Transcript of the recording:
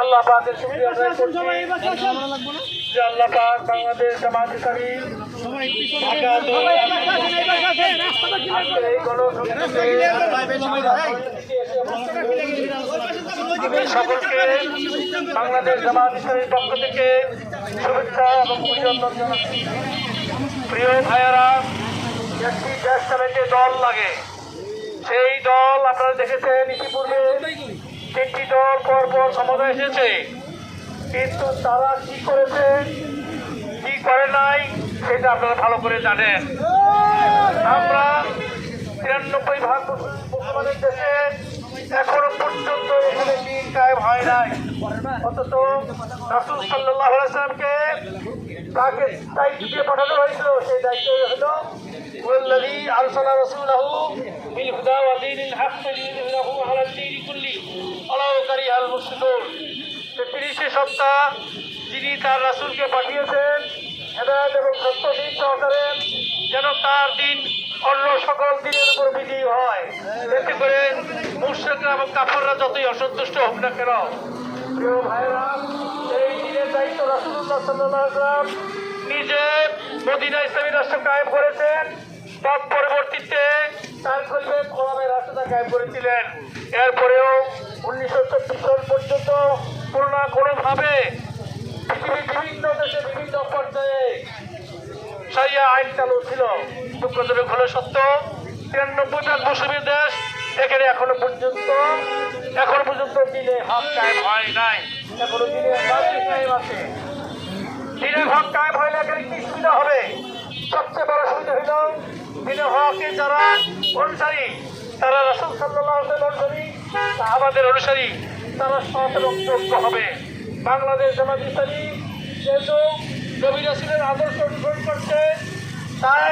আল্লাহ পাকের শুকরিয়া আদায় করছি যে আল্লাহ পাক বাংলাদেশ জামাত ইসলামী সকলকে বাংলাদেশ ইসলামীর পক্ষ থেকে শুভেচ্ছা এবং অভিনন্দন জানাচ্ছি। প্রিয় ভাইয়েরা একটি দেশ দল লাগে। আপনারা দেখেছেন, ইতিপূর্বে তিনটি দল পরপর ক্ষমতা এসেছে। কিন্তু তারা কি করেছে কি করে নাই, সেটা আপনারা ভালো করে জানেন। আমরা তিরানব্বই ভাগ মুসলমানের দেশে এখনও পর্যন্ত এখানে দিন কায়েম হয় নাই। অথচ রাসুল সাল্লাহ আলাইসলামকে তাকে দায়িত্ব দিয়ে পাঠানো হয়েছিল সেই দায়িত্ব হলো والذي أرسل رسوله بالهدى ودين الحق ليظهره على الدين كله ولو كره المشركون তিরিশে সপ্তাহ যিনি তার রাসূলকে পাঠিয়েছেন হেদায়ত এবং সত্য দিন সহকারে যেন তার দিন অন্য সকল দিনের উপর বিজয়ী হয় এতে করে মুর্শিকরা এবং কাফররা যতই অসন্তুষ্ট হোক না কেন প্রিয় ভাইরা এই দিনের দায়িত্ব আলাইহি ওয়াসাল্লাম নিজে মদিনা ইসলামী রাষ্ট্র কায়েম করেছেন। তৎ পরবর্তীতে তার কলবে কোরআনের রাষ্ট্রটা কায়েম করেছিলেন। এরপরেও উনিশশো চব্বিশ সাল পর্যন্ত কোনো না কোনোভাবে পৃথিবীর বিভিন্ন দেশে বিভিন্ন পর্যায়ে সারিয়া আইন চালু ছিল। দুঃখজনক হলো সত্য, তিরানব্বই ভাগ মুসলিমের দেশ এখানে এখনও পর্যন্ত এখনও পর্যন্ত দিনে হাত কায়েম হয় নাই। দিনে হক কায়েম হইলে কি সুবিধা হবে? সবচেয়ে বড় সুবিধা হইল দিনের হকে যারা অনুসারী, তারা রসুল সাল্লাহ অনুসারী আমাদের অনুসারী, তারা সৎ এবং যোগ্য হবে। বাংলাদেশ জামাত ইসলামী যেহেতু নবী রাসুলের আদর্শ অনুসরণ করছে, তাই